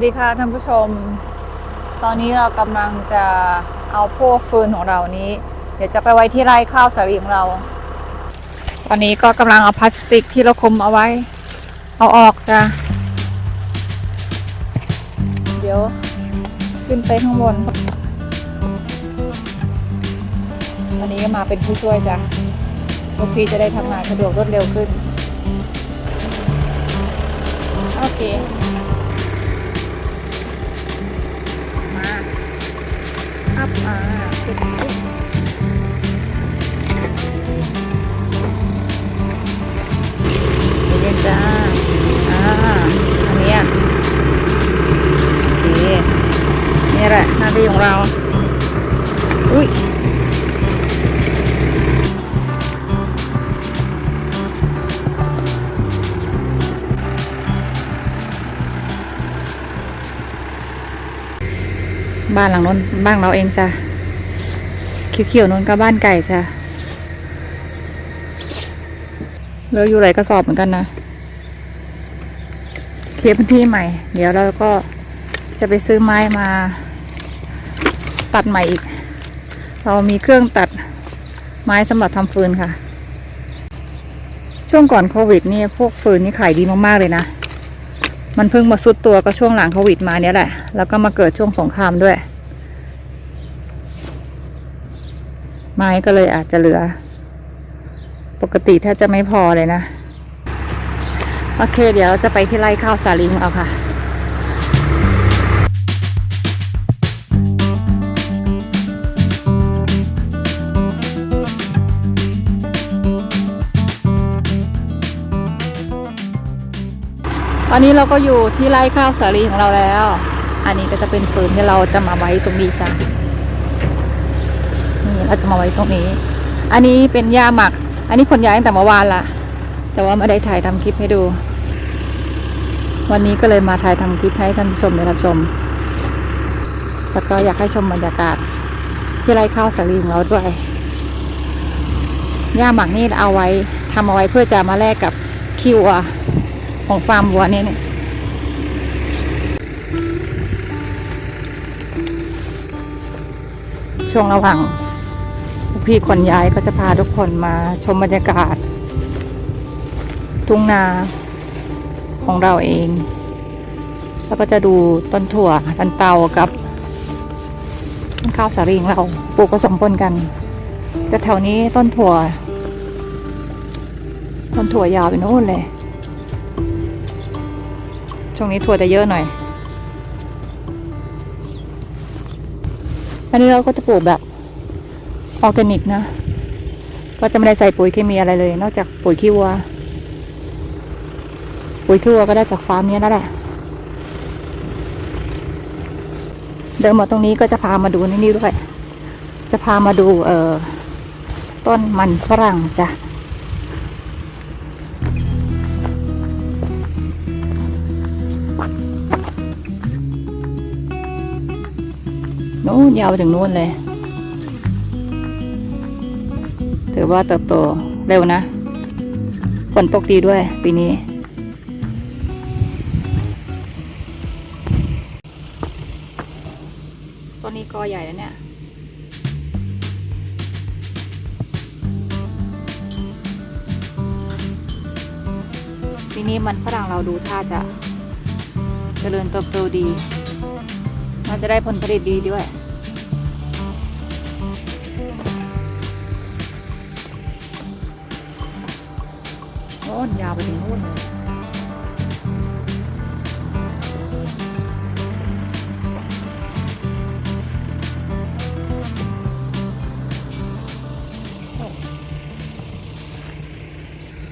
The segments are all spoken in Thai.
สวัสดีค่ะท่านผู้ชม ตอนนี้เรากำลังจะเอาพวกฟืนของเรานี้ เดี๋ยวจะไปไว้ที่ไร่ข้าวสาลีของเรา ตอนนี้ก็กำลังเอาพลาสติกที่เราคุมเอาไว้ เอาออกจ้ะเดี๋ยวขึ้นไปข้างบนวันนี้ก็มาเป็นผู้ช่วยจ้ะลูกพี่จะได้ทำงานสะดวกรวดเร็วขึ้น โอเค อัพมาปุ๊บปุ๊บเย็น บ้านหลังนู้นบ้านเราเองจ้ะเขียวๆนู้นก็บ้านไก่จ้ะเหลืออยู่หลายกระสอบเหมือนกันนะเคลียร์พื้นที่ใหม่ เดี๋ยวเราก็จะไปซื้อไม้มา ตัดใหม่อีก เรามีเครื่องตัดไม้สำหรับทำฟืนค่ะ ช่วงก่อนโควิดนี่พวกฟืนนี่ขายดีมากๆเลยนะ มันเพิ่งมาสุดตัวก็ช่วงหลังโควิดมาเนี้ยแหละ แล้วก็มาเกิดช่วงสงครามด้วย ไม้ก็เลยอาจจะเหลือ ปกติถ้าจะไม่พอเลยนะ โอเค เดี๋ยวจะไปที่ไร่ข้าวสาลีเองเราค่ะ ตอนนี้เราก็อยู่ที่ไร่ข้าวสาลีของเราแล้ว อันนี้ก็จะเป็นฟืนที่เราจะมาไว้ตรงนี้จ้ะนี่เราจะมาไว้ตรงนี้ อันนี้เป็นหญ้าหมัก อันนี้คนย้ายตั้งแต่เมื่อวานละแต่ว่าไม่ได้ถ่ายทำคลิปให้ดู วันนี้ก็เลยมาถ่ายทำคลิปให้ท่านผู้ชมได้รับชม แล้วก็อยากให้ชมบรรยากาศ ที่ไร่ข้าวสาลีของเราด้วย หญ้าหมักนี่เอาไว้ทำเอาไว้เพื่อจะมาแลกกับคิวอะ ของฟาร์มวัวเนี่ยเนี่ยช่วงระหว่างพี่คนย้ายก็จะพาทุกคนมาชมบรรยากาศ ทุ่งนาของเราเอง แล้วก็จะดูต้นถั่วต้นเตากับต้นข้าวสาลีของเราปลูกผสมปนกัน แต่แถวนี้ต้นถั่ว ต้นถั่วยาวไปโน่นเลย ช่วงนี้ถั่วจะเยอะหน่อย อันนี้เราก็จะปลูกแบบออร์แกนิกนะ ก็จะไม่ได้ใส่ปุ๋ยเคมีอะไรเลย นอกจากปุ๋ยขี้วัว ปุ๋ยขี้วัวก็ได้จากฟาร์มเนี้ยนั่นแหละ เดินมาตรงนี้ก็จะพามาดูนี่นี่ด้วย จะพามาดูเอ่อต้นมันฝรั่งจ้ะ นู้นยาวไปถึงนู้นเลย ถือว่าเติบโตเร็วนะ ฝนตกดีด้วยปีนี้ ต้นนี้ก็ใหญ่แล้วเนี่ยปีนี้มันฝรั่งเราดูท่าจะเจริญเติบโตดี น่าจะได้ผลผลิตดีด้วย โอ้นยาวไปถึงนู่นเลย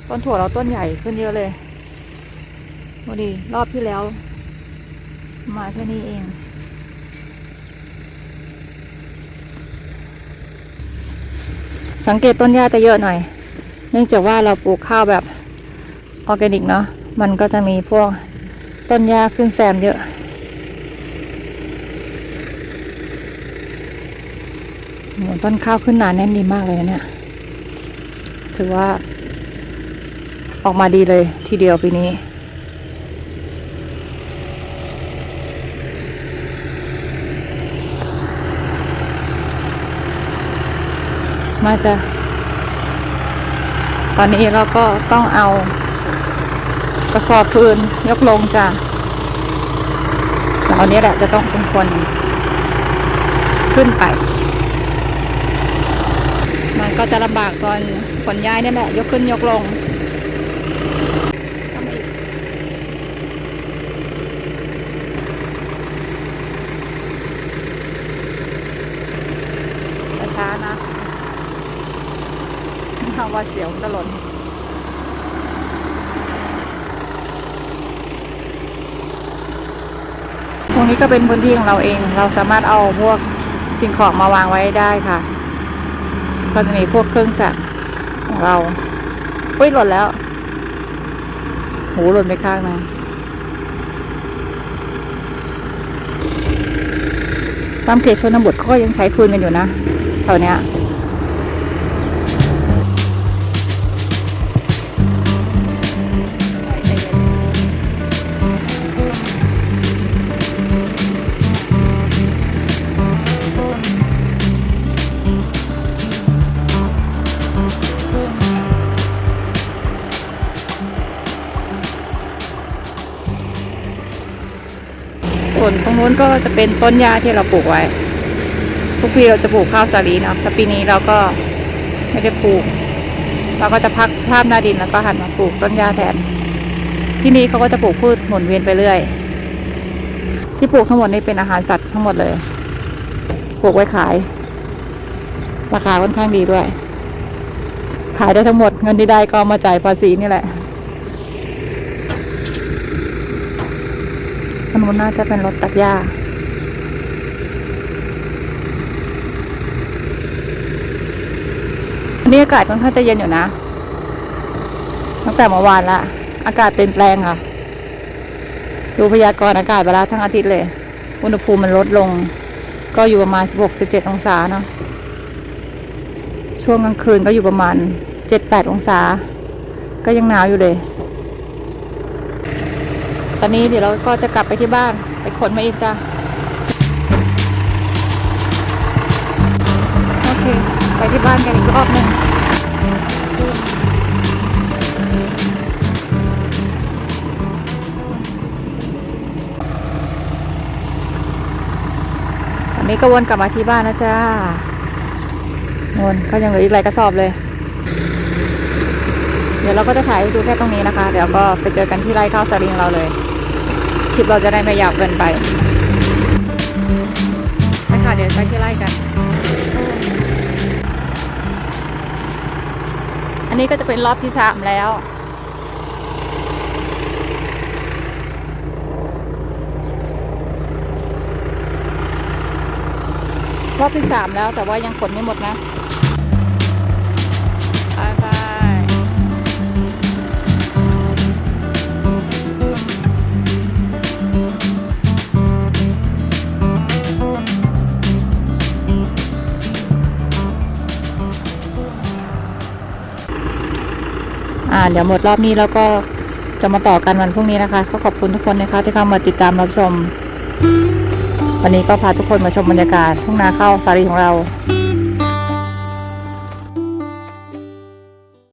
ต้นถั่วเราต้นใหญ่ขึ้นเยอะเลยโอ้ดีรอบที่แล้ว มาแค่นี้เอง สังเกตต้นหญ้าจะเยอะหน่อย เนื่องจากว่าเราปลูกข้าวแบบออร์แกนิกเนาะมันก็จะมีพวกต้นหญ้าขึ้นแซมเยอะโหต้นข้าวขึ้นหนาแน่นดีมากเลยนะเนี่ย ถือว่า ออกมาดีเลยทีเดียวปีนี้ มาจะ ตอนนี้เราก็ต้องเอากระสอบฟืนยกลงจ้ะเราเนี้แหละจะต้องเป็นคนขึ้นไป มันก็จะลำบากตอนขนย้ายนี่แหละยกขึ้นยกลงทำอีกช้าๆนะถ้า ว่าเสียวมันจะหล่นตรงนี้ก็เป็นพื้นที่ของเราเอง เราสามารถเอาพวกสิ่งของมาวางไว้ได้ค่ะ ก็จะมีพวกเครื่องจักรของเราอุ้ยหล่นแล้ว หูหล่นไปข้างนึงตามเขตชนบทเขาก็ยังใช้ฟืนกันอยู่นะแถวเนี้ย นู้นก็จะเป็นต้นหญ้าที่เราปลูกไว้ ทุกปีเราจะปลูกข้าวสาลีเนาะแต่ปีนี้เราก็ไม่ได้ปลูก เราก็จะพักสภาพหน้าดินแล้วก็หันมาปลูกต้นหญ้าแทน ที่นี่เขาก็จะปลูกพืชหมุนเวียนไปเรื่อย ที่ปลูกทั้งหมดนี่เป็นอาหารสัตว์ทั้งหมดเลย ปลูกไว้ขาย ราคาค่อนข้างดีด้วย ขายได้ทั้งหมดเงินที่ได้ก็มาจ่ายภาษีนี่แหละ ถ นนน่าจะเป็นรถตัดหญ้าวันนี้อากาศค่อนข้างจะเย็นอยู่นะ ตั้งแต่เมื่อวานละ อากาศเปลี่ยนแปลงค่ะ ดูพยากรณ์อากาศเวลาทั้งอาทิตย์เลย อุณหภูมิมันลดลง ก็อยู่ประมาณ 16-17 องศาเนาะ ช่วงกลางคืนก็อยู่ประมาณ 7-8 องศา ก็ยังหนาวอยู่เลย ตอนนี้เดี๋ยวเราก็จะกลับไปที่บ้านไปขนมาอีกจ้ะโอเค ไปที่บ้านกันอีกรอบหนึ่งอันนี้ก็วนกลับมาที่บ้านนะจ้าวนก็ยังเหลืออีกหลายกระสอบเลย เดี๋ยวเราก็จะถ่ายให้ดูแค่ตรงนี้นะคะ เดี๋ยวก็ไปเจอกันที่ไร่ข้าวสาลีของเราเลย คลิปเราจะได้ไม่ยาวเกินไปไปค่ะเดี๋ยวไปที่ไร่กัน อันนี้ก็จะเป็นรอบที่สามแล้วรอบที่สามแล้วแต่ว่ายังขนไม่หมดนะ อ่าเดี๋ยวหมดรอบนี้แล้วก็จะมาต่อกันวันพรุ่งนี้นะคะก็ขอบคุณทุกคนนะคะที่เข้ามาติดตามรับชม วันนี้ก็พาทุกคนมาชมบรรยากาศทุ่งนาข้าวสาลีของเรา